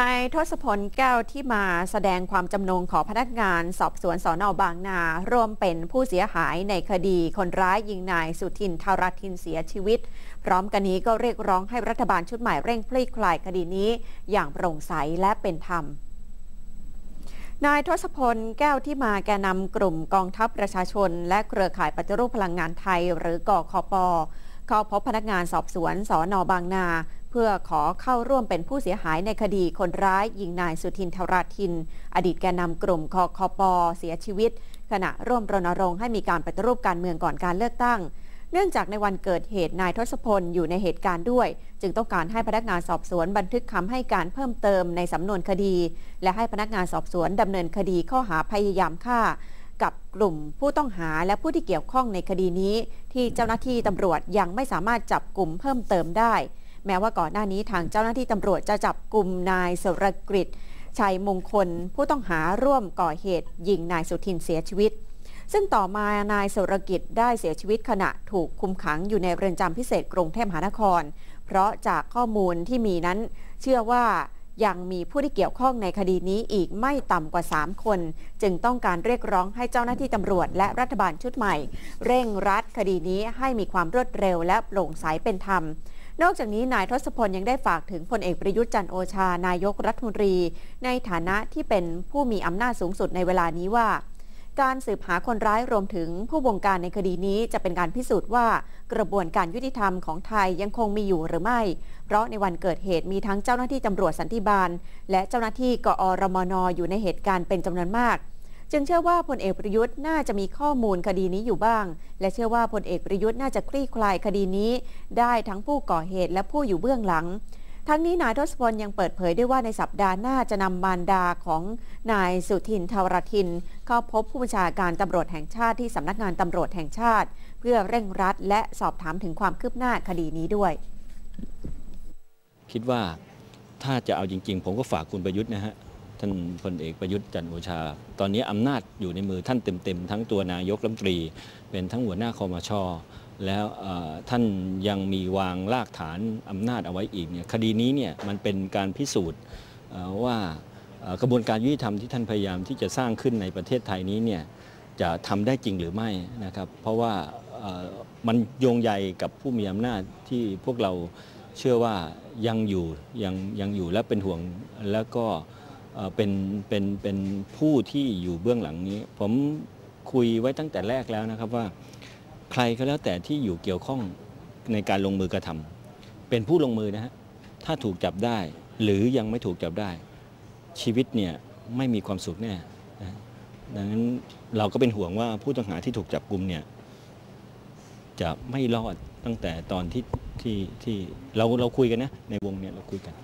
นายทศพลแก้วที่มาแสดงความจำนงขอพนักงานสอบสวนสอนอบางนา ร่วมเป็นผู้เสียหายในคดีคนร้ายยิงนายสุทินทาราทินเสียชีวิต พร้อมกันนี้ก็เรียกร้องให้รัฐบาลชุดใหม่เร่งคลี่คลายคดีนี้ อย่างโปร่งใสและเป็นธรรมนายทศพลแก้วที่มาแกนำกลุ่มกองทัพประชาชน และเครือข่ายปฏิรูปพลังงานไทย หรือกอคอปเข้าพบพนักงานสอบสวนสอนอบางนา เพื่อขอเข้าร่วมเป็นผู้เสียหายในคดีคนร้ายยิงนายสุทินทราทิน อดีตแกนนำกลุ่มคอคอปเสียชีวิต ขณะร่วมรณรงค์ให้มีการปฏิรูปการเมืองก่อนการเลือกตั้ง เนื่องจากในวันเกิดเหตุนายทศพลอยู่ในเหตุการณ์ด้วย จึงต้องการให้พนักงานสอบสวนบันทึกคำให้การเพิ่มเติมในสำนวนคดี และให้พนักงานสอบสวนดำเนินคดีข้อหาพยายามฆ่ากับกลุ่มผู้ต้องหาและผู้ที่เกี่ยวข้องในคดีนี้ ที่เจ้าหน้าที่ตำรวจยังไม่สามารถจับกลุ่มเพิ่มเติมได้ แม้ว่าก่อนหน้านี้ทางเจ้าหน้าที่ตำรวจจะจับกลุ่มนายสรกฤษชัยมงคล ผู้ต้องหาร่วมก่อเหตุ ยิงนายสุทินเสียชีวิต ซึ่งต่อมานายสรกิจได้เสียชีวิตขณะถูกคุมขังอยู่ในเรือนจำพิเศษกรุงเทพมหานคร เพราะจากข้อมูลที่มีนั้น เชื่อว่ายังมีผู้ที่เกี่ยวข้องในคดีนี้อีกไม่ต่ำกว่า 3 คน จึงต้องการเรียกร้องให้เจ้าหน้าที่ตำรวจและรัฐบาลชุดใหม่ เร่งรัดคดีนี้ให้มีความรวดเร็วและโปร่งใสเป็นธรรม นอกจากนี้นายทศพลยังได้ฝากถึงพลเอกประยุทธ์จันโอชานายกรัฐมนตรี ในฐานะที่เป็นผู้มีอำนาจสูงสุดในเวลานี้ว่า การสืบหาคนร้ายรวมถึงผู้บงการในคดีนี้จะเป็นการพิสูจน์ว่ากระบวนการยุติธรรมของไทยยังคงมีอยู่หรือไม่ เพราะในวันเกิดเหตุมีทั้งเจ้าหน้าที่ตำรวจสันติบาล และเจ้าหน้าที่กอรมนอยู่ในเหตุการณ์เป็นจำนวนมาก จึงเชื่อว่าพลเอกประยุทธ์น่าจะมีข้อมูลคดีนี้อยู่บ้าง และเชื่อว่าพลเอกประยุทธ์น่าจะคลี่คลายคดีนี้ ได้ทั้งผู้ก่อเหตุและผู้อยู่เบื้องหลัง ทั้งนี้นายทศพลยังเปิดเผยด้วยว่าในสัปดาห์หน้าจะนำมารดาของนายสุทินทวรทิน เข้าพบผู้บัญชาการตำรวจแห่งชาติที่สำนักงานตำรวจแห่งชาติ เพื่อเร่งรัดและสอบถามถึงความคืบหน้าคดีนี้ด้วย คิดว่าถ้าจะเอาจริง ๆ ผมก็ฝากคุณประยุทธ์นะฮะ ท่านพลเอกประยุทธ์จันทร์โอชา ตอนนี้อำนาจอยู่ในมือท่านเต็มๆ ทั้งตัวนายกรัฐมนตรี เป็นทั้งหัวหน้าคอมชแล้วท่านยังมีวางรากฐานอำนาจเอาไว้อีกเนี่ยคดีนี้เนี่ยมันเป็นการพิสูจน์ว่ากระบวนการยุติธรรมที่ท่านพยายามที่จะสร้างขึ้นในประเทศไทยนี้เนี่ยจะทำได้จริงหรือไม่นะครับ เพราะว่ามันโยงใยกับผู้มีอำนาจที่พวกเราเชื่อว่ายังอยู่ยังยังอยู่และเป็นห่วงแล้วก็ เป็นเป็นเป็นผู้ที่อยู่เบื้องหลังนี้ ผมคุยไว้ตั้งแต่แรกแล้วนะครับว่า ใครก็แล้วแต่ที่อยู่เกี่ยวข้องในการลงมือกระทำเป็นผู้ลงมือนะฮะถ้าถูกจับได้หรือยังไม่ถูกจับได้ ชีวิตเนี่ยไม่มีความสุขแน่ดังนั้นเราก็เป็นห่วงว่าผู้ต้องหาที่ถูกจับกลุ่มเนี่ยจะไม่รอดตั้งแต่ตอนที่ที่ที่เราเราคุยกันนะในวงเนี่ยเราคุยกัน